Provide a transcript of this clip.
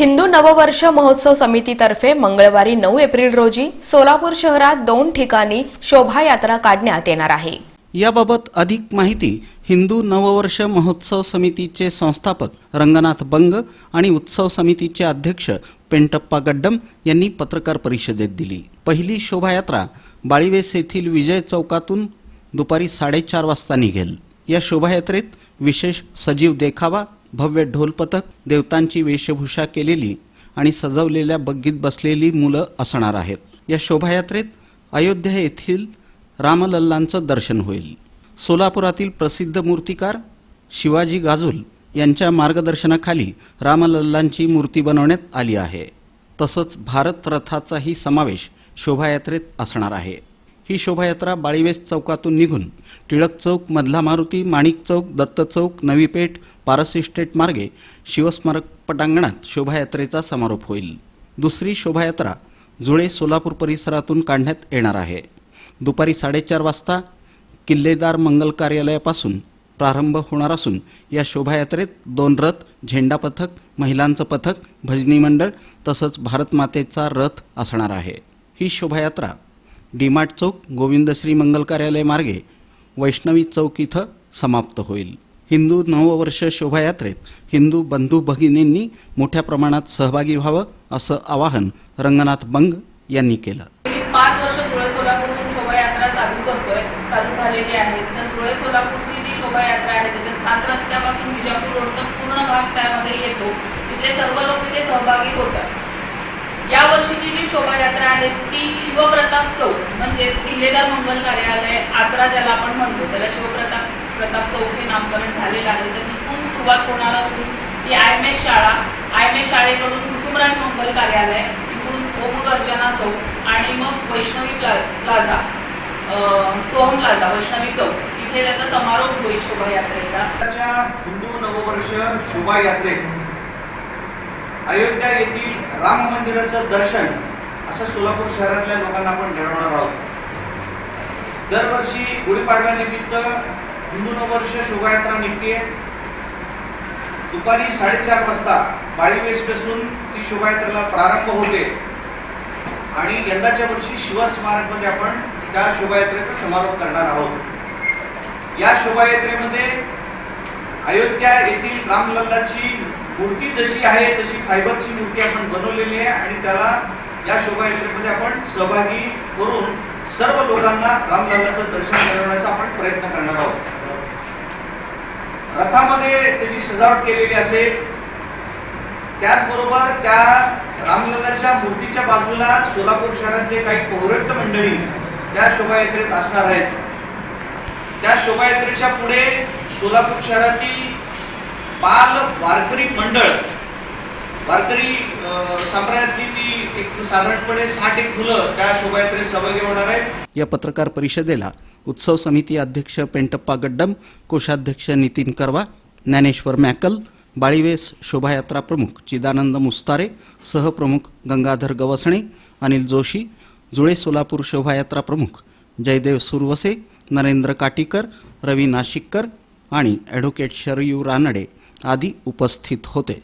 हिंदू नववर्ष महोत्सव समितीतर्फे मंगळवारी नऊ एप्रिल रोजी सोलापूर शहरात दोन ठिकाणी शोभायात्रा काढण्यात येणार आहे. याबाबत अधिक माहिती हिंदू नववर्ष महोत्सव समितीचे संस्थापक रंगनाथ बंग आणि उत्सव समितीचे अध्यक्ष पेंटप्पा गड्डम यांनी पत्रकार परिषदेत दिली. पहिली शोभायात्रा बाळीवेस येथील विजय चौकातून दुपारी साडेचार वाजता निघेल. या शोभायात्रेत विशेष सजीव देखावा भव्य ढोलपथक देवतांची वेशभूषा केलेली आणि सजवलेल्या बग्गीत बसलेली मुलं असणार आहेत. या शोभायात्रेत अयोध्या येथील रामलल्लांचं दर्शन होईल. सोलापुरातील प्रसिद्ध मूर्तिकार शिवाजी गाजुल यांच्या मार्गदर्शनाखाली रामलल्लांची मूर्ती बनवण्यात आली आहे. तसंच भारत रथाचाही समावेश शोभायात्रेत असणार आहे. ही शोभायात्रा बाळीवेस चौकातून निघून टिळक चौक मधला मारुती माणिक चौक दत्त चौक नवी पेठ पारस इस्टेट मार्गे शिवस्मारक पटांगणात शोभायात्रेचा समारोप होईल. दुसरी शोभायात्रा जुळे सोलापूर परिसरातून काढण्यात येणार आहे. दुपारी साडेचार वाजता किल्लेदार मंगल कार्यालयापासून प्रारंभ होणार असून या शोभायात्रेत दोन रथ झेंडा पथक महिलांचं पथक भजनी मंडळ तसंच भारतमातेचा रथ असणार आहे. ही शोभायात्रा डीमार्ट चौक गोविंदश्री मंगल कार्यालय मार्गे वैष्णवी चौक इथं समाप्त होईल. हिंदू नववर्ष शोभायात्रेत हिंदू बंधू भगिनींनी मोठ्या प्रमाणात सहभागी व्हावं असं आवाहन रंगनाथ बंग यांनी केलं. पाच वर्ष धुळे सोलापूरहून शोभायात्रा चालू करतोय चालू झालेली आहे. तर धुळे सोलापूरची जी शोभायात्रा आहे त्याच्यात सात रस्त्यापासून विजापूर रोडचा पूर्ण भाग त्यामध्ये येतो. तिथले सर्व लोक तिथे सहभागी होतात. या वर्षीची जी शोभायात्रा आहे ती शिवप्रताप चौक म्हणजेच किल्लेदार मंगल कार्यालय आसरा ज्याला आपण म्हणतो त्याला शिवप्रताप प्रताप चौक हे नामकरण झालेलं आहे. तर तिथून सुरुवात होणार असून ती आय एम एस शाळा आय एम एस शाळेकडून कुसुमराज मंगल कार्यालय तिथून ओमगर्जना चौक आणि मग वैष्णवी प्ला प्लाझा सोहम प्लाझा वैष्णवी चौक. इथे त्याचा समारोप होईल शोभायात्रेचा. हिंदू नववर्ष शोभायात्रे अयोध्या येथील राम मंदिराचं दर्शन असं सोलापूर शहरातल्या लोकांना आपण घडवणार आहोत. दरवर्षी गुढीपाडव्यानिमित्त हिंदू नववर्ष शोभायात्रा निघते दुपारी साडेचार वाजता बाळीवेसपासून ती शोभायात्रेला प्रारंभ होते. आणि यंदाच्या वर्षी शिवस्मारकमध्ये आपण त्या शोभायात्रेचा समारोप करणार आहोत. या शोभायात्रेमध्ये अयोध्या येथील रामलल्लाची मूर्ती जशी आहे तशी फायबरची मूर्ती आपण बनवलेली आहे आणि त्याला या शोभायात्रेमध्ये आपण सहभागी करून सर्व लोकांना रामलल्लाचं दर्शन करण्याचा आपण प्रयत्न करणार आहोत. रथामध्ये त्याची सजावट केलेली असेल त्याचबरोबर त्या रामलल्लाच्या मूर्तीच्या बाजूला सोलापूर शहरातले काही पौरत्य मंडळी त्या शोभायात्रेत असणार आहेत. त्या शोभायात्रेच्या पुढे सोलापूर शहरातील बाल वारकरी मंडळ. वारकरी संप्रदायातली ती एक साधारणपणे साठ एक मुलं त्या शोभायात्रेत सहभागी होणार आहेत. या पत्रकार परिषदेला उत्सव समिती अध्यक्ष पेंटप्पा गड्डम कोषाध्यक्ष नितीन करवा ज्ञानेश्वर मॅकल बाळीवेस शोभायात्रा प्रमुख चिदानंद मुस्तारे सहप्रमुख गंगाधर गवसणे अनिल जोशी जुळे सोलापूर शोभायात्रा प्रमुख जयदेव सुरवसे नरेंद्र काटीकर रवी नाशिककर आणि ॲडव्होकेट शरयू रानडे आदी उपस्थित होते.